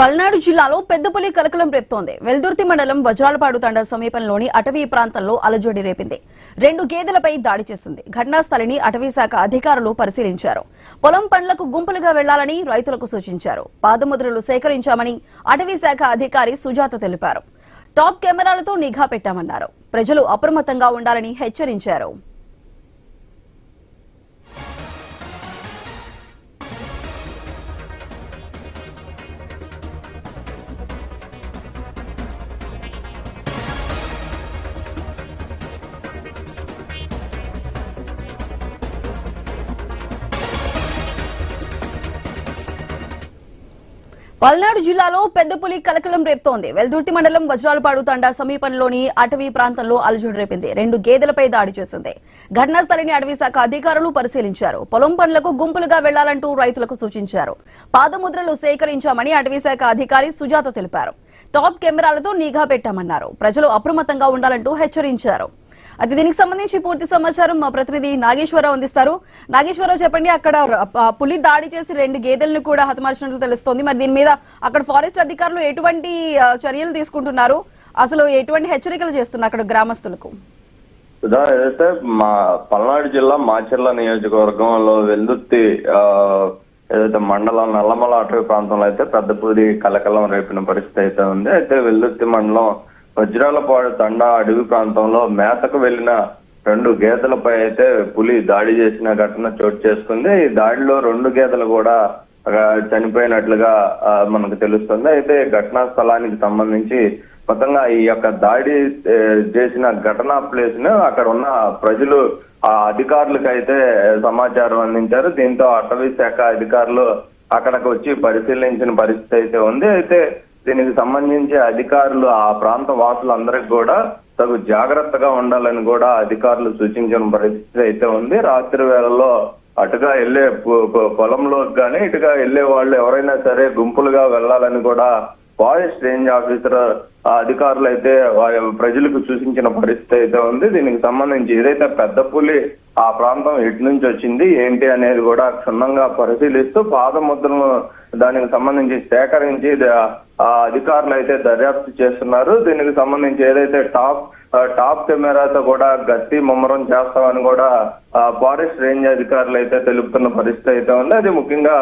పల్నాడు జిల్లాలో పెద్దపులి కలకలం రేపుతోంది. వెల్దుర్తి మండలం వజ్రాలపాడు తండ సమీపంలోని అటవీ ప్రాంతంలో అలజడి రేపింది. రెండు గేదెలపై దాడి చేసింది. ఘటనాస్థలిని అటవీ శాఖ అధికారులు పరిశీలించారు. పొలం పనులకు గుంపులుగా వెళ్ళాలని రైతులకు సూచించారు. పాదముద్రలు సేకరించామని అటవీ శాఖ అధికారి సుజాత తెలిపారు. టాప్ కెమెరాలతో నిఘా పెట్టామన్నారు. ప్రజలు అప్రమత్తంగా ఉండాలని హెచ్చరించారు. పల్నాడు జిల్లాలో పెద్దపులి కలకలం రేపుతోంది. వెల్దుర్తి మండలం వజ్రాలపాడు తండా సమీపంలోని అటవీ ప్రాంతంలో అలజడి రేపింది. రెండు గేదెలపై దాడి చేసింది. ఘటనా స్థలిని అటవీ శాఖ అధికారులు పరిశీలించారు. పొలం పనులకు గుంపులుగా వెళ్ళాలంటూ రైతులకు సూచించారు. పాదముద్రలు సేకరించామని అటవీ శాఖ అధికారి సుజాత తెలిపారు. టాప్ కెమెరాలతో నిఘా పెట్టామన్నారు. ప్రజలు అప్రమత్తంగా ఉండాలంటూ హెచ్చరించారు. అది దీనికి సంబంధించి పూర్తి సమాచారం మా ప్రతినిధి నాగేశ్వరరావు అందిస్తారు. నాగేశ్వరరావు చెప్పండి అక్కడ పులి దాడి చేసి రెండు గేదెలను కూడా హతమార్చినట్లు తెలుస్తోంది. మరి దీని మీద అక్కడ ఫారెస్ట్ అధికారులు ఎటువంటి చర్యలు తీసుకుంటున్నారు? అసలు ఎటువంటి హెచ్చరికలు చేస్తున్నారు అక్కడ గ్రామస్తులకు? ఏదైతే మా పల్నాడు జిల్లా మాచర్ల నియోజకవర్గంలో వెల్దుర్తి ఆ, ఏదైతే మండలం నల్లమల అటవీ ప్రాంతంలో అయితే పెద్దపూడి కలకలం రేపిన పరిస్థితి అయితే ఉంది. అయితే వెల్దుర్తి మండలం వజ్రాలపాడు తండా అడవి ప్రాంతంలో మేతకు వెళ్ళిన రెండు గేదెలపై అయితే పులి దాడి చేసిన ఘటన చోటు చేసుకుంది. ఈ దాడిలో రెండు గేదెలు కూడా చనిపోయినట్లుగా మనకు తెలుస్తుంది. అయితే ఘటనా స్థలానికి సంబంధించి మొత్తంగా ఈ యొక్క దాడి చేసిన ఘటనా ప్లేస్ను అక్కడ ఉన్న ప్రజలు ఆ అధికారులకు అయితే సమాచారం అందించారు. దీంతో అటవీ శాఖ అధికారులు అక్కడికి వచ్చి పరిశీలించిన పరిస్థితి అయితే ఉంది. అయితే దీనికి సంబంధించి అధికారులు ఆ ప్రాంత వాసులందరికి కూడా తగు జాగ్రత్తగా ఉండాలని కూడా అధికారులు సూచించిన పరిస్థితి అయితే ఉంది. రాత్రి వేళల్లో అటుగా వెళ్ళే పొ- పొలంలోకి కానీ ఇటుగా వెళ్ళే వాళ్ళు ఎవరైనా సరే గుంపులుగా వెళ్ళాలని కూడా ఫారెస్ట్ రేంజ్ ఆఫీసర్ అధికారులు అయితే వారి ప్రజలకు సూచించిన పరిస్థితి అయితే ఉంది. దీనికి సంబంధించి ఏదైతే పెద్ద పులి ఆ ప్రాంతం ఎటు నుంచి వచ్చింది ఏంటి అనేది కూడా క్షుణ్ణంగా పరిశీలిస్తూ పాదముద్రను దానికి సంబంధించి సేకరించి ఆ అధికారులు అయితే దర్యాప్తు చేస్తున్నారు. దీనికి సంబంధించి ఏదైతే టాప్ టాప్ కెమెరాతో కూడా గట్టి ముమ్మరం చేస్తామని కూడా ఫారెస్ట్ రేంజ్ అధికారులు అయితే తెలుపుతున్న పరిస్థితి అయితే ఉంది. అది ముఖ్యంగా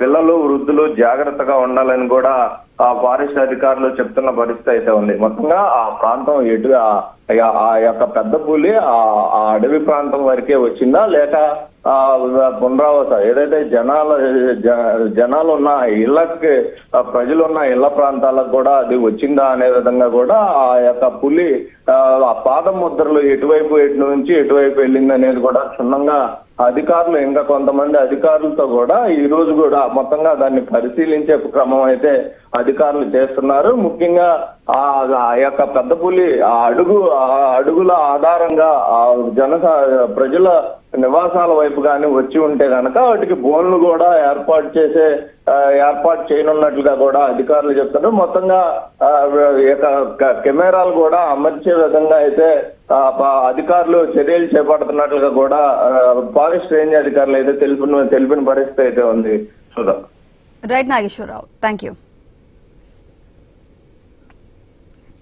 పిల్లలు వృద్ధులు జాగ్రత్తగా ఉండాలని కూడా ఆ ఫారెస్ట్ అధికారులు చెప్తున్న పరిస్థితి అయితే ఉంది. మొత్తంగా ఆ ప్రాంతం ఎటు ఆ- యొక్క పెద్ద పులి ఆ అడవి ప్రాంతం వరకే వచ్చిందా? లేక ఆ పునరావాస ఏదైతే జనాల జ- జనాలు ఉన్న ఇళ్ళకి ప్రజలు ఉన్న ఇళ్ళ ప్రాంతాలకు కూడా అది వచ్చిందా అనే విధంగా కూడా ఆ యొక్క పులి ఆ ఆ పాదం ముద్రలు ఎటువైపు ఎటు నుంచి ఎటువైపు వెళ్ళింది అనేది కూడా క్షుణ్ణంగా అధికారులు ఇంకా కొంతమంది అధికారులతో కూడా ఈ రోజు కూడా మొత్తంగా దాన్ని పరిశీలించే క్రమం అయితే అధికారులు చేస్తున్నారు. ముఖ్యంగా ఆ ఆ యొక్క పెద్ద పులి ఆ అడుగు ఆ అడుగుల ఆధారంగా ఆ జన ప్రజల నివాసాల వైపు కానీ వచ్చి ఉంటే కనుక వాటికి బోన్లు కూడా ఏర్పాటు చేసే ఏర్పాటు చేయనున్నట్లుగా కూడా అధికారులు చెప్తారు మొత్తంగా ఆ, యొక్క కెమెరాలు కూడా అమర్చే విధంగా అయితే అధికారులు చర్యలు చేపడుతున్నట్లుగా కూడా ఫారెస్ట్ రేంజ్ అధికారులు అయితే తెలిపిన తెలిపిన పరిస్థితి అయితే ఉంది. Sudha right Nageswararao thank you